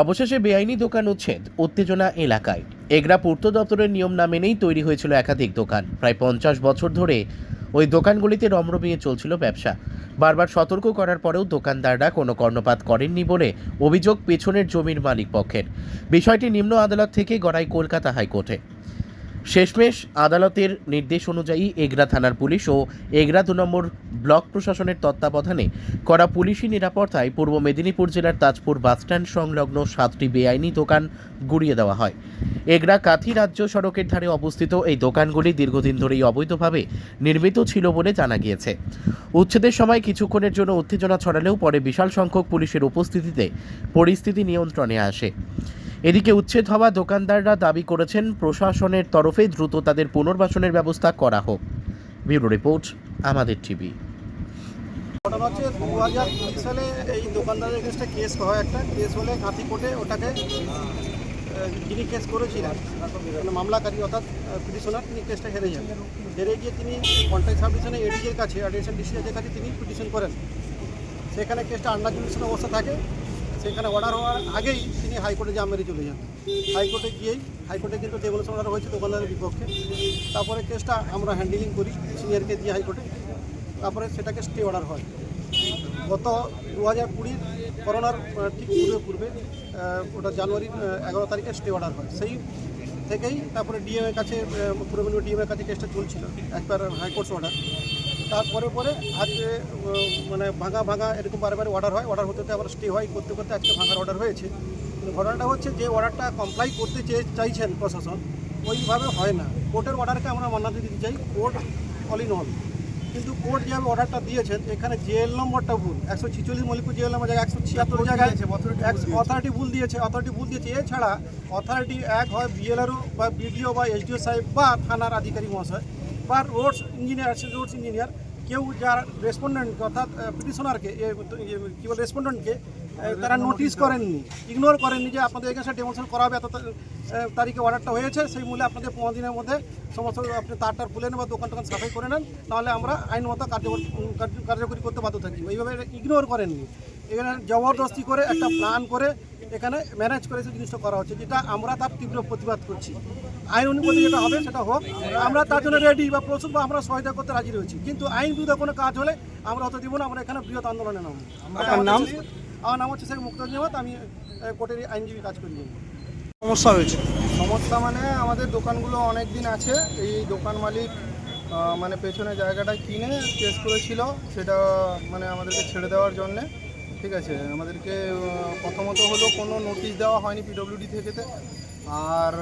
অবশেষে বেআইনি দোকান উচ্ছেদ, উত্তেজনা এলাকায়। এগরা পূর্ত দপ্তরের নিয়ম না মেনেই তৈরি হয়েছিল একাধিক দোকান। প্রায় পঞ্চাশ বছর ধরে ওই দোকানগুলিতে রমরমিয়ে চলছিল ব্যবসা। বারবার সতর্ক করার পরেও দোকানদাররা কোনো কর্ণপাত করেননি বলে অভিযোগ পেছনের জমির মালিক পক্ষের। বিষয়টি নিম্ন আদালত থেকে গড়ায় কলকাতা হাইকোর্টে। শেষমেশ আদালতের নির্দেশ অনুযায়ী এগরা থানার পুলিশ ও এগরা দু নম্বর ব্লক প্রশাসনের তত্ত্বাবধানে করা পুলিশি নিরাপত্তায় পূর্ব মেদিনীপুর জেলার তাজপুর বাসস্ট্যান্ড সংলগ্ন সাতটি বেআইনি দোকান গুড়িয়ে দেওয়া হয়। এগরা কাথি রাজ্য সড়কের ধারে অবস্থিত এই দোকানগুলি দীর্ঘদিন ধরেই অবৈধভাবে নির্মিত ছিল বলে জানা গিয়েছে। উচ্ছেদের সময় কিছুক্ষণের জন্য উত্তেজনা ছড়ালেও পরে বিশাল সংখ্যক পুলিশের উপস্থিতিতে পরিস্থিতি নিয়ন্ত্রণে আসে। এদিকে উচ্ছেদ হওয়া দোকানদাররা দাবি করেছেন প্রশাসনের তরফে দ্রুত তাদের পুনর্বাসনের ব্যবস্থা করা হোক। ব্যুরো রিপোর্ট, আমাদের টিভি। ঘটনা হচ্ছে দু হাজার কুড়ি সালে এই দোকানদারের এগেনস্টে কেস হয় একটা। কেস হলে কাঁথি কোর্টে ওটাকে যিনি কেস করেছিলেন মানে মামলাকারী অর্থাৎ পিটিশনার তিনি কেসটা হেরে যান। হেরে গিয়ে তিনি কন্ট্রাক্ট সাবডিশনে এডিজের কাছে, অ্যাডিশন ডিসিজের কাছে তিনি পিটিশন করেন। সেখানে কেসটা আন্ডার জুডিশন অবস্থা থাকে। সেখানে অর্ডার হওয়ার আগেই তিনি হাইকোর্টে জাম মেরে চলে যান। হাইকোর্টে গিয়েই হাইকোর্টে কিন্তু ডেভেলপমেন্ট অর্ডার হয়েছে দোকানদারের বিপক্ষে। তারপরে কেসটা আমরা হ্যান্ডেলিং করি সিনিয়রকে দিয়ে হাইকোর্টে। তারপরে সেটাকে স্টে অর্ডার হয়। গত দু হাজার কুড়ির করোনার ঠিক পূর্বে পূর্বে ওটা জানুয়ারির এগারো তারিখে স্টে অর্ডার হয়। সেই থেকেই তারপরে ডিএমের কাছে পূর্ব মেদিনীপুর ডিএমের কাছে কেসটা চলছিল, একবার হাইকোর্ট অর্ডার তারপরে পরে আজকে মানে ভাঙা ভাঙা এরকম বারবার অর্ডার হয়। অর্ডার হতে হতে আবার স্টে হয় করতে করতে আজকে ভাঙার অর্ডার হয়েছে। ঘটনাটা হচ্ছে যে অর্ডারটা কমপ্লাই করতে চেয়ে চাইছেন প্রশাসন ওইভাবে হয় না। কোর্টের অর্ডারকে আমরা মান্যতা দিতে চাই কোর্ট অল ইন অল কিন্তু কোর্ট যেভাবে অর্ডারটা দিয়েছেন এখানে জেল নম্বরটা ভুল। একশো ছিচল্লিশ মলিপুর জেএল নম্বর জায়গায় একশো ছিয়াত্তর জায়গায় অথরিটি ভুল দিয়েছে। অথরিটি ভুল দিয়েছে এছাড়া অথরিটি এক হয় বিএলআরও বা বিডিও বা এসডিও সাহেব বা থানার আধিকারিক মহাশয়। বা রোডস ইঞ্জিনিয়ার আছে, রোডস ইঞ্জিনিয়ার, কেউ যার রেসপন্ডেন্ট অর্থাৎ পিটিশনারকে কী বলে রেসপন্ডেন্টকে তারা নোটিশ করেননি ইগনোর করেননি যে আপনাদের এখানে ডেমোশন করা হবে, এত তারিখে অর্ডারটা হয়েছে, সেই মূল্যে আপনাদের পনেরো দিনের মধ্যে সমস্ত আপনি তারটার খুলে নেন বা দোকান টোকান সাফাই করে নেন নাহলে আমরা আইনমতো কার্যকরী করতে বাধ্য থাকি। এইভাবে ইগনোর করেননি। এখানে জবরদস্তি করে একটা প্ল্যান করে এখানে ম্যানেজ করে সেই জিনিসটা করা হচ্ছে যেটা আমরা তার তীব্র প্রতিবাদ করছি। আইন অনুমতি যেটা হবে সেটা হোক আমরা তার জন্য রেডি বা প্রচুর বা আমরা সহায়তা করতে রাজি রয়েছি কিন্তু আইন বিরুদ্ধে কোনো কাজ হলে আমরা হতে দিব না আমরা এখানে বৃহৎ আন্দোলনে নাম? আমার নাম হচ্ছে শেখ মুক্তাজ আমি কোর্টের আইনজীবী কাজ করি। সমস্যা হয়েছে? সমস্যা মানে আমাদের দোকানগুলো অনেক দিন আছে এই দোকান মালিক মানে পেছনে জায়গাটা কিনে কেস করেছিল সেটা মানে আমাদেরকে ছেড়ে দেওয়ার জন্যে। ঠিক আছে, আমাদেরকে প্রথমত হলো কোনো নোটিশ দেওয়া হয়নি পিডব্লিউডি থেকে আর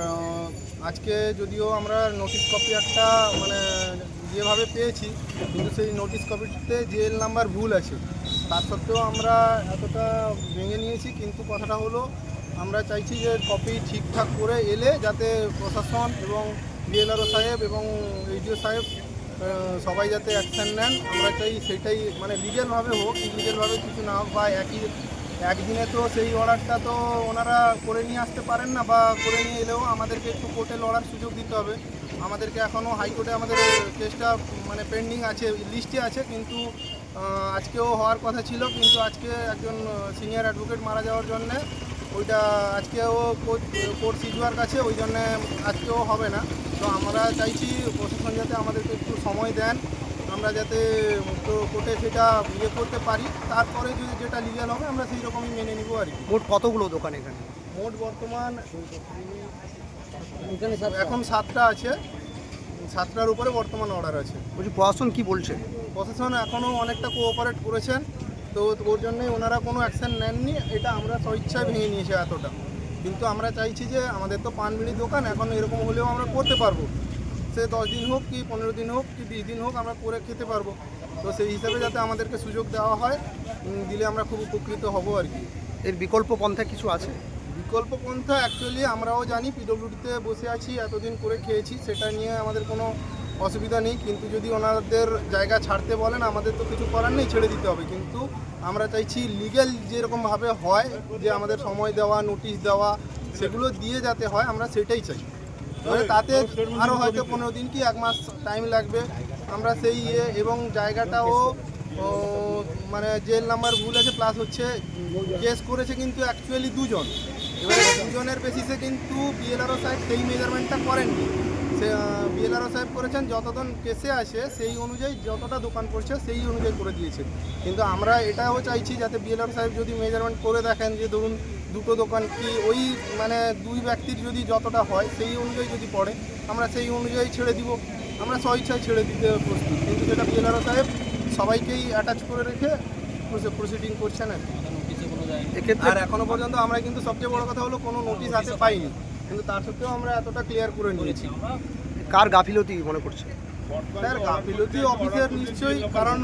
আজকে যদিও আমরা নোটিশ কপি একটা মানে যেভাবে পেয়েছি, কিন্তু সেই নোটিশ কপিতে জেল নাম্বার ভুল আছে। তার সত্ত্বেও আমরা এতটা ভেঙে নিয়েছি, কিন্তু কথাটা হলো, আমরা চাইছি যে কপি ঠিকঠাক করে এলে যাতে প্রশাসন এবং বিএলআরও সাহেব এবং এইডিও সাহেব সবাই যাতে অ্যাকশান নেন, আমরা চাই সেটাই মানে লিগেলভাবে হোক ইলিগেলভাবে কিছু না হোক, বা একই, একদিনে তো সেই অর্ডারটা তো ওনারা করে নিয়ে আসতে পারেন না, বা করে নিয়ে এলেও আমাদেরকে একটু কোর্টে লড়ার সুযোগ দিতে হবে। আমাদেরকে এখনও হাইকোর্টে আমাদের কেসটা মানে পেন্ডিং আছে লিস্টে আছে, কিন্তু আজকেও হওয়ার কথা ছিল, কিন্তু আজকে একজন সিনিয়র অ্যাডভোকেট মারা যাওয়ার জন্যে ওইটা আজকেও কোর্ট কোর্ট সিজুয়ার কাছে ওই জন্যে আজকেও হবে না। তো আমরা চাইছি প্রশাসন যাতে আমাদেরকে একটু সময় দেন। আমরা যাতে তো কোর্টে সেটা ইয়ে করতে পারি। তারপরে যদি যেটা লিগাল হবে আমরা সেই রকমই মেনে নিব আর কি। মোট কতগুলো দোকান এখানে? মোট বর্তমান এখন সাতটা। আছে। সাতটার উপরে বর্তমান অর্ডার আছে। বলছি প্রশাসন কি বলছে? প্রশাসন এখনও অনেকটা কোঅপারেট করেছেন। তো ওর জন্যই ওনারা কোনো অ্যাকশন নেননি এটা আমরা স্বইচ্ছায় ভেঙে নিয়েছি এতটা। কিন্তু আমরা চাইছি যে আমাদের তো পান বিড়ি দোকান এখন এরকম হলেও আমরা করতে পারব। সে দশ দিন হোক কি পনেরো দিন হোক কি বিশ দিন হোক আমরা করে খেতে পারব। তো সেই হিসাবে যাতে আমাদেরকে সুযোগ দেওয়া হয় দিলে আমরা খুব উপকৃত হব আর কি। এর বিকল্প পন্থা কিছু আছে? বিকল্প পন্থা অ্যাকচুয়ালি আমরাও জানি পিডব্লিউডিতে বসে আছি এতদিন করে খেয়েছি সেটা নিয়ে আমাদের কোনো অসুবিধা নেই, কিন্তু যদি ওনাদের জায়গা ছাড়তে বলেন, আমাদের তো কিছু করার নেই, ছেড়ে দিতে হবে। কিন্তু আমরা চাইছি লিগেল যেরকমভাবে হয়, যে আমাদের সময় দেওয়া নোটিশ দেওয়া, সেগুলো দিয়ে যাতে হয়, আমরা সেটাই চাই। তবে তাতে আরও হয়তো পনেরো দিন কি এক মাস টাইম লাগবে। আমরা সেই ইয়ে এবং জায়গাটাও মানে জেল নাম্বার ভুল আছে প্লাস হচ্ছে কেস করেছে কিন্তু অ্যাকচুয়ালি দুজন। এবারে দুজনের বেসিসে কিন্তু বিএলআরও সাহেব সেই মেজারমেন্টটা করেননি। সাহেব করেছেন যতজন কেসে আসে সেই অনুযায়ী যতটা দোকান পড়ছে সেই অনুযায়ী করে দিয়েছে। কিন্তু আমরা এটাও চাইছি যাতে বিএলআর সাহেব যদি মেজারমেন্ট করে দেখেন যে ধরুন দুটো দোকান কি ওই মানে দুই ব্যক্তির যদি যতটা হয় সেই অনুযায়ী যদি পড়ে আমরা সেই অনুযায়ী ছেড়ে দিব। আমরা স্বইচ্ছায় ছেড়ে দিতে প্রস্তুত। কিন্তু সেটা বিএলআরও সাহেব সবাইকেই অ্যাটাচ করে রেখে প্রসিডিং করছেন আর এক্ষেত্রে আর এখনও পর্যন্ত আমরা কিন্তু সবচেয়ে বড় কথা হলো কোনো নোটিশ হাতে পাইনি। কিন্তু তার সত্ত্বেও আমরা এতটা ক্লিয়ার করে নিয়েছি। কার গাফিলতি মনে করছে? স্যার, গাফিলতি অফিসের নিশ্চয়ই, কারণ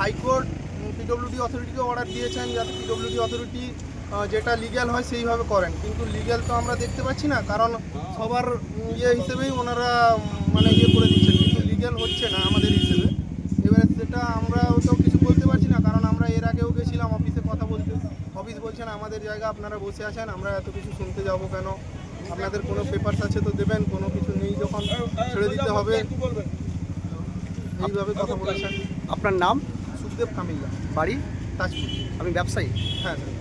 হাইকোর্ট পিডব্লিউডি অথরিটিকে অর্ডার দিয়েছেন যাতে পিডব্লিউডি অথরিটি যেটা লিগ্যাল হয় সেইভাবে করেন। কিন্তু লিগ্যাল তো আমরা দেখতে পাচ্ছি না, কারণ সবার ইয়ে হিসেবেই ওনারা মানে ইয়ে করে দিচ্ছেন। কিন্তু লিগ্যাল হচ্ছে না আমাদের হিসেবে। এবারে সেটা আমরা তো কিছু বলতে পারছি না, কারণ আমরা এর আগেও গেছিলাম অফিসে কথা বলতে। অফিস বলছেন, আমাদের জায়গা, আপনারা বসে আছেন, আমরা এত কিছু শুনতে যাব কেন? আপনাদের কোনো পেপারস আছে তো দেবেন কোনো কিছু নেই যখন ছেড়ে দিতে হবে। এইভাবে কথা বলেছেন। আপনার নাম? সুখদেব কামিল্লা বাড়ি? তাজপুর। আমি ব্যবসায়ী? হ্যাঁ স্যার।